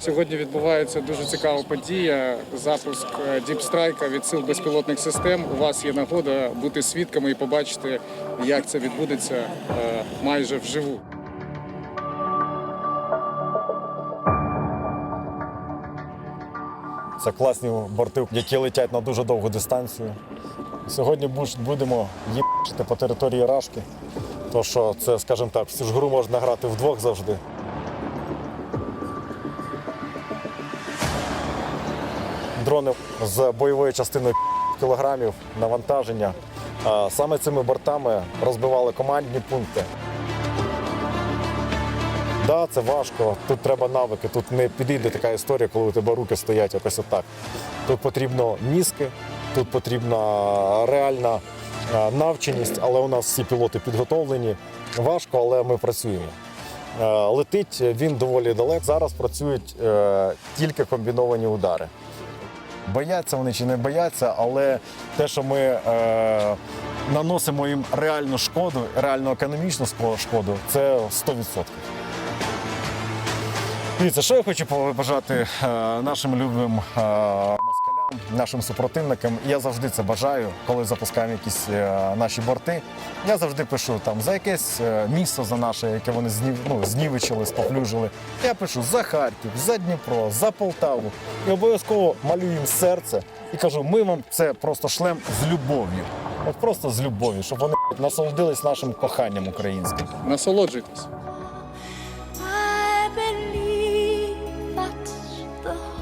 Сьогодні відбувається дуже цікава подія. Запуск е, діпстрайка від сил безпілотних систем. У вас є нагода бути свідками і побачити, як це відбудеться е, майже вживу. Це класні борти, які летять на дуже довгу дистанцію. Сьогодні будемо їбати по території Рашки. То що це, скажімо так, всю ж гру можна грати вдвох завжди. Дрони з бойовою частиною кілограмів навантаження. Саме цими бортами розбивали командні пункти. Да, це важко. Тут треба навики. Тут не підійде така історія, коли у тебе руки стоять якось отак. Тут потрібно мізки, тут потрібна реальна навченість, але у нас всі пілоти підготовлені. Важко, але ми працюємо. Летить він доволі далеко. Зараз працюють е, тільки комбіновані удари. Бояться вони чи не бояться, але те, що ми е, наносимо їм реальну шкоду, реальну економічну шкоду, це 100%. Дивіться, що я хочу побажати е, нашим любим е, нашим супротивникам. Я завжди це бажаю, коли запускаємо якісь е, наші борти. Я завжди пишу там за якесь е, місто за наше, яке вони знів, ну, знівичили, споплюжили. Я пишу за Харків, за Дніпро, за Полтаву і обов'язково малюю їм серце і кажу: ми вам це просто шлем з любов'ю. От просто з любов'ю, щоб вони насолодились нашим коханням українським. Насолоджуйтесь. I believe that the